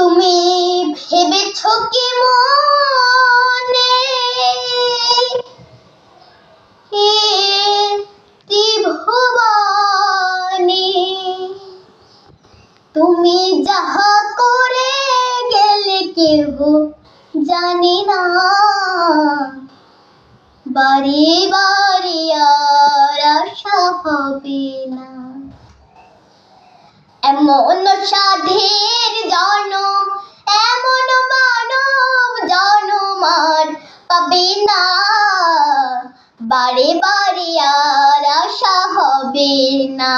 তুমি ভেবেছ কি মনে? তুমি যাহা করে গেলে কেহ জানি না। বাড়ি বাড়ি আর আশা হবে না। এমন সাধের জনম না। বারে বারে আর আশা হবে না।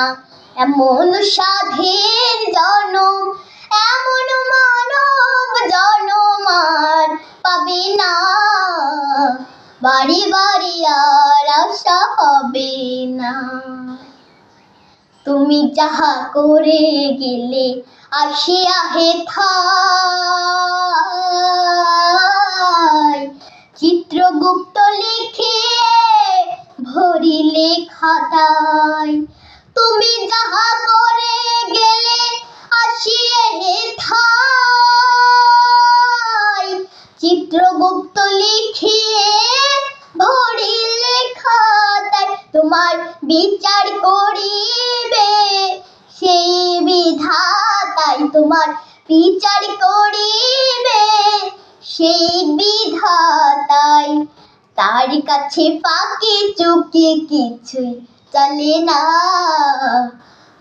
এমন সাধের জনম, এমন মানব জনম আর পাবে না। বাড়ি বাড়ি আর আশা হবে না। তুমি যাহা করে গেলে আসিয়া হে থাই চিত্রগুপ্ত লিখে ভরিলে খাতায়। তুমি যাহা করে গেলে আসিয়া হে থাই। চিত্রগুপ্ত লিখিয়ে ভরিলে খাতায় তোমার বিচার করিবে। সেই বিধাতাই তোমার বিচার করিবে। সেই বিধাতাই। তার কাছে পাকে চুকে কিছুই চলে না।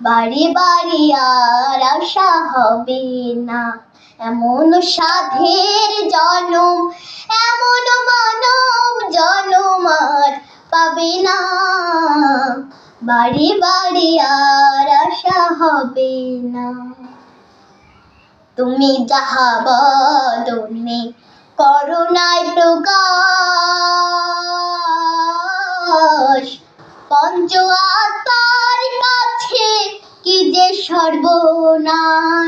বাড়ি বাড়ি আর আশা হবে না। এমন সাধের জনম, এমন মানব জনম আর পাবে না। বাড়ি বাড়ি আর আশা হবে না। তুমি যাহা বদনে করুণায় প্রকাশ। পঞ্চ আত্মার কাছে কি যে সর্বনাশ?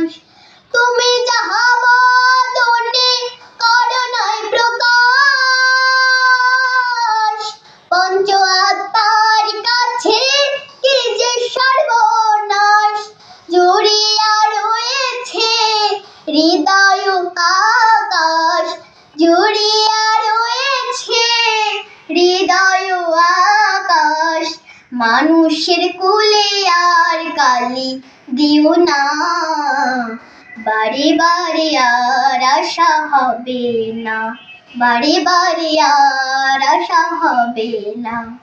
জুড়িয়া রয়েছে হৃদয় আকাশ। মানুষের কুলে আর কালি দিও না। বারে বারে আর আশা হবে না। বারে বারে আর আশা হবে না।